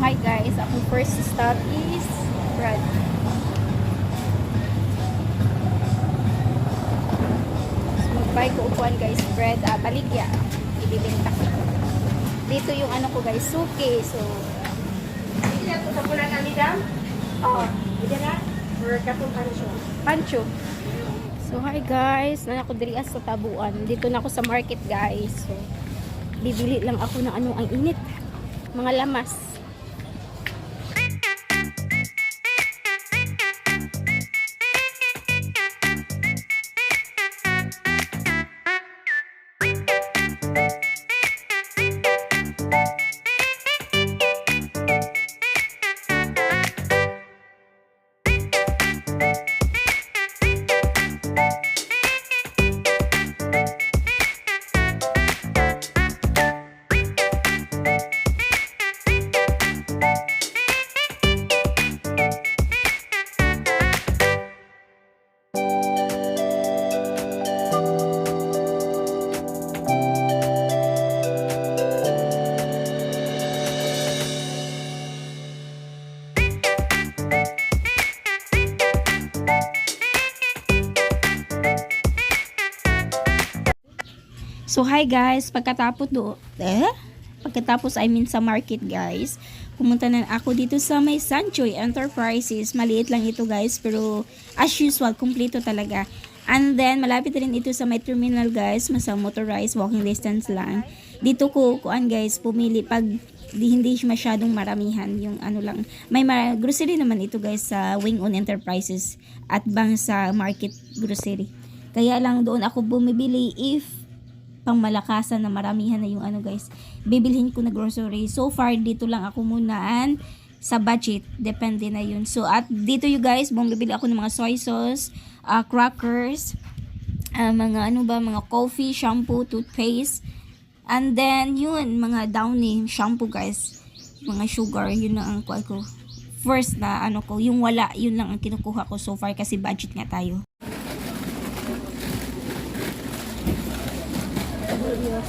hi guys, akong first stop is Brad. So, mag-buy ko upuan guys, bread, ah, baligya. Ibibenta ko. Dito yung ano ko guys, suki. So, Hindi ako sa pula na midam. oh, Hindi na. Or katong siya. pancho. So, hi guys. Na ako diri sa tabuan. Dito na ako sa market guys. So, bibili lang ako ng ano ang init. Mga lamas. So, hi guys. Pagkatapos do, eh? Pagkatapos, I mean sa market guys. Pumunta na ako dito sa may Sanchoy Enterprises. Maliit lang ito guys, pero as usual, kumpleto talaga. And then, malapit rin ito sa may terminal guys. Masa motorized, walking distance lang. Dito ko, kuan guys, pumili pag di, hindi masyadong maramihan yung ano lang. May ma- grocery naman ito guys sa Wing On Enterprises at bang sa Market Grocery. Kaya lang doon ako bumibili if pang malakasan na maramihan na yung ano guys bibilhin ko na grocery. So far dito lang ako munaan sa budget depende na yun. So at dito you guys bumibili ako ng mga soy sauce ah, crackers ah, mga ano ba mga coffee shampoo toothpaste. And then yun mga downy shampoo guys. Mga sugar yun lang ang ko. First na ano ko yung wala yun lang ang kinukuha ko so far kasi budget nga tayo Doon mo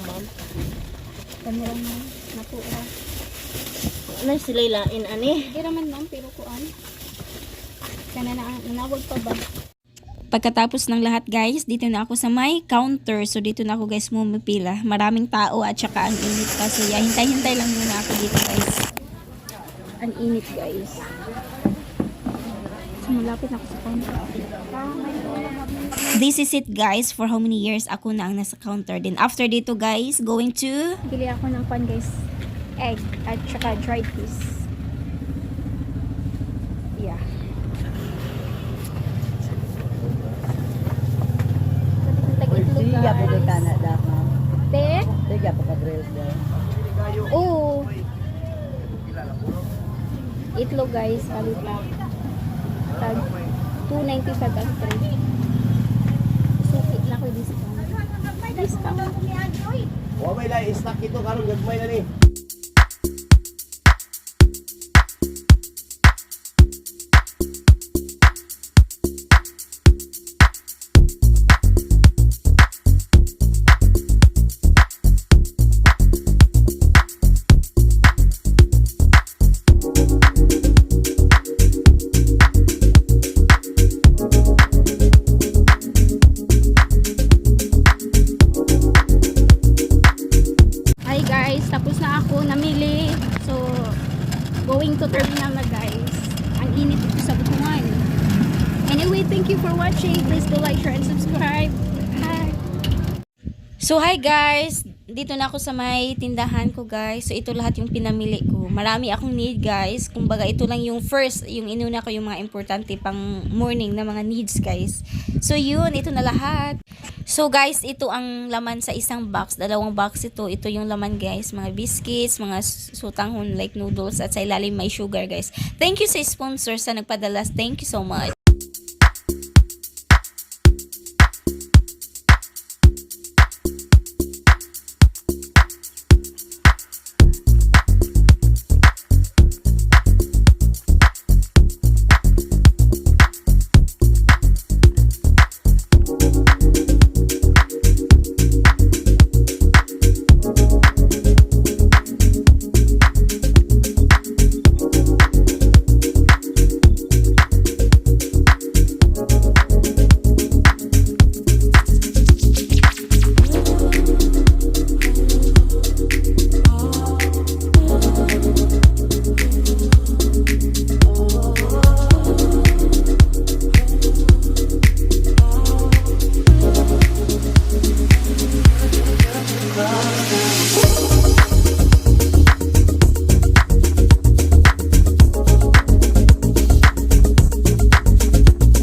ma'am. kamera mo nakuha Ano sila ilain ani? Hindi naman ma'am, pero kuan. Kana na nanawag pa ba? Pagkatapos ng lahat guys, dito na ako sa may counter. So dito na ako guys mumipila. Maraming tao at saka ang init pa. So yeah, hintay-hintay lang muna ako dito guys. Ang init guys. So malapit ako sa counter. This is it guys for how many years ako na ang nasa counter. Then after dito guys, going to... Bili ako ng pan guys. Egg at saka dried fish. Oo. Itlog guys, palit lang. Tag 295 ang tray. Sukit lang ko discount. Discount. Wa may lai stock ito karon gagmay na ni. Going to terminal na guys. Ang init dito sa butungan. Anyway, thank you for watching. Please do like, share, and subscribe. Hi! So, hi guys! Dito na ako sa may tindahan ko guys. So, ito lahat yung pinamili ko. Marami akong need guys. Kumbaga, ito lang yung first, yung inuna ko yung mga importante pang morning na mga needs guys. So, yun. Ito na lahat. So, guys, ito ang laman sa isang box. Dalawang box ito. Ito yung laman guys. Mga biscuits, mga sutanghon like noodles at sa ilalim may sugar guys. Thank you sa sponsor sa nagpadala. Thank you so much.